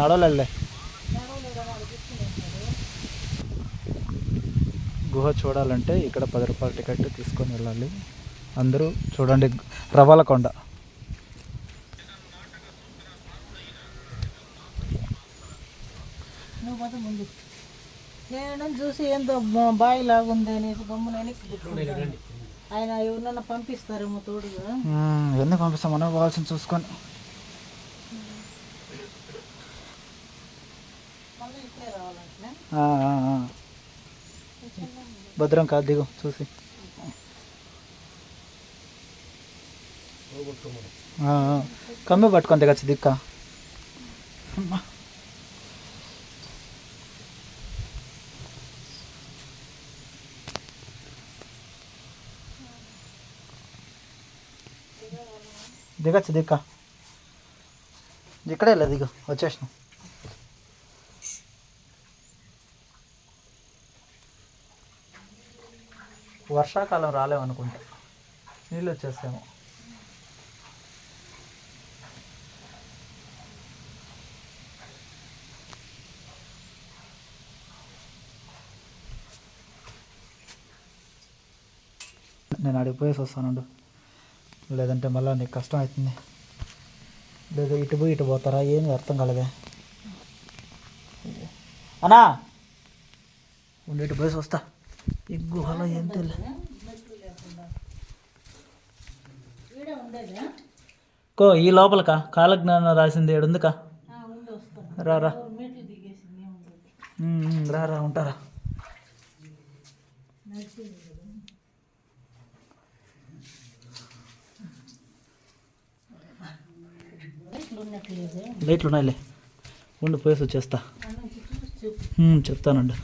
నడవలే గుహ చూడాలంటే ఇక్కడ పది రూపాయల టికెట్ తీసుకొని వెళ్ళాలి. అందరూ చూడండి రవ్వల కొండ. నేను చూసి ఏందో బావి లాగా ఉంది అనేసి తిప్పుకుంటాను. ఆయన ఎవరినన్నా పంపిస్తారేమో తోడుగా. ఎందుకు పంపిస్తాం? మనం పోవాల్సింది చూసుకొని. భద్రం కాదు దిగు చూసి. ఆ, కమ్మి పట్టుకొని దిగచ్చు దిక్క. దిగచ్చు దిక్క. ఇక్కడే లేదు దిగు వచ్చేసినాం. వర్షాకాలం రాలేమనుకుంటా. నీళ్ళు వచ్చేస్తాము నేను అడిగిపోయేసి వస్తానండు లేదంటే మళ్ళీ నీకు కష్టం అవుతుంది. లేదా ఇటు పోయి ఇటు పోతారా? ఏమి అర్థం కలదే. అన్నా! ఉండి ఇటు పోయేసి వస్తా. ఈ గుహలో ఏం తెలియదు కో ఈ లోపలకా? కాలజ్ఞానం రాసింది ఏడుందికా ఆ, ఉండి వస్తాను రా రా. ఎవరు మెట్లు దిగేసింది ఏముండదు ఉమ్, ఉమ్, రా రా ఉంటారా? లైట్లు ఉన్నాయిలే ఉండి పోయేసి వచ్చేస్తా. చెప్తానండి.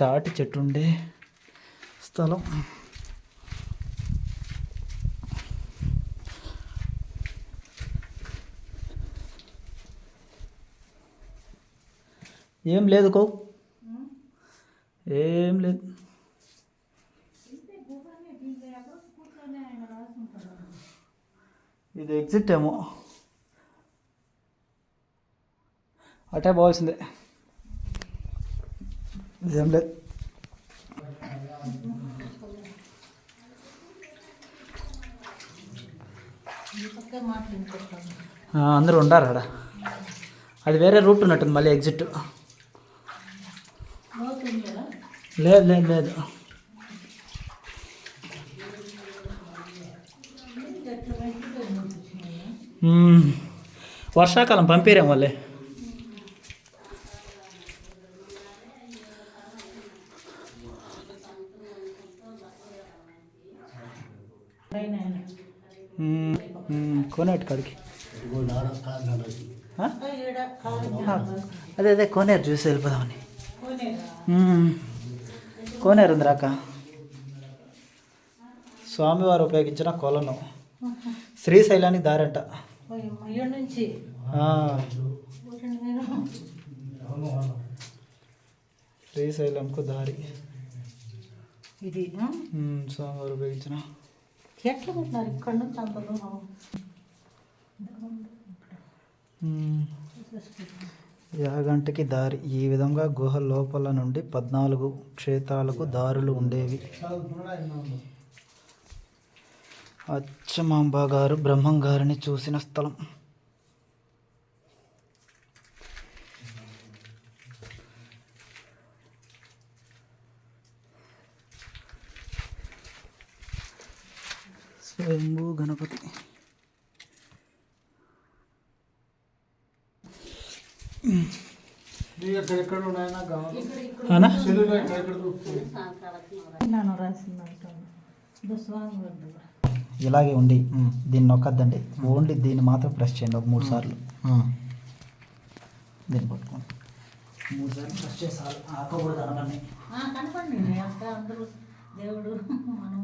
తాటి చెట్టు ఉండే స్థలం. ఏం లేదు కో. ఏం లేదు. ఇది ఎగ్జిట్ ఏమో. అటే పోవాల్సిందే. ఇదేం లేదు అందరూ ఉండారు ఆడ? అది వేరే రూట్ ఉన్నట్టుంది మళ్ళీ ఎగ్జిట్. లేదు లేదు లేదు. వర్షాకాలం పంపిరేం వాళ్ళే కోనేటి కాడికి అదే అదే కోనేరు చూసి వెళ్ళిపోదామని కొనేరా? ఉంది రాక స్వామివారు ఉపయోగించిన కొలను శ్రీశైలానికి దారంట శ్రీశైలంకు దారి ఇది. స్వామివారు ఉపయోగించిన ఎట్లా పెట్టినారు? ఇక్కడ నుంచి అంత దూరం యాగంటికి దారి. ఈ విధంగా గుహ లోపల నుండి పద్నాలుగు క్షేత్రాలకు దారులు ఉండేవి. అచ్చమాంబ గారు బ్రహ్మం గారిని చూసిన స్థలం. స్వయంభూ గణపతి. ఇలాగే ఉండి దీన్ని నొక్కద్దండి. ఓన్లీ దీన్ని మాత్రం ప్రెస్ చేయండి ఒక మూడు సార్లు. దీన్ని పట్టుకోండి. మూడు సార్లు ప్రెస్ చేసారు ఆకూడదు అందరూ దేవుడు మనం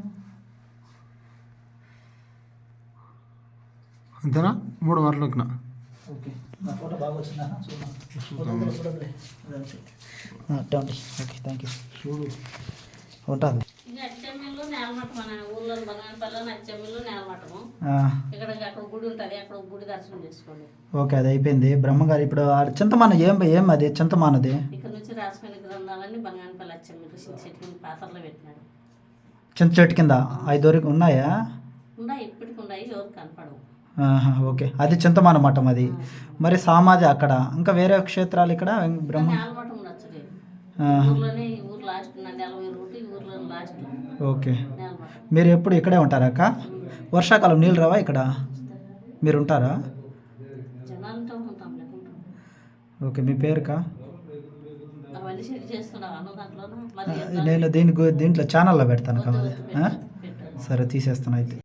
ఇక్కడ అక్కడ గుడి ఉంటుంది అక్కడ ఒక గుడి దర్శనం చేసుకోండి. ఓకే అది అయిపోయింది. బ్రహ్మగారు ఇప్పుడు ఆ చింతమాన ఏం ఏం అది? చింతమానది? చింత చెట్టు కింద? ఐదు వరకు ఉన్నాయా? ఉన్నాయి ఇప్పటికి ఉన్నాయి ఎవరు కనపడవు. ఓకే. అది చింతమాన మఠం అది. మరి సామాధి అక్కడ. ఇంకా వేరే క్షేత్రాలు ఇక్కడ? బ్రహ్మ ఓకే. మీరు ఎప్పుడు ఇక్కడే ఉంటారా అక్క? వర్షాకాలం నీళ్ళు రావా ఇక్కడ? మీరు ఉంటారా? ఓకే. మీ పేరుకా? నేను దీని దీంట్లో ఛానల్లో పెడతాను పెట్టు. సరే తీసేస్తాను అయితే.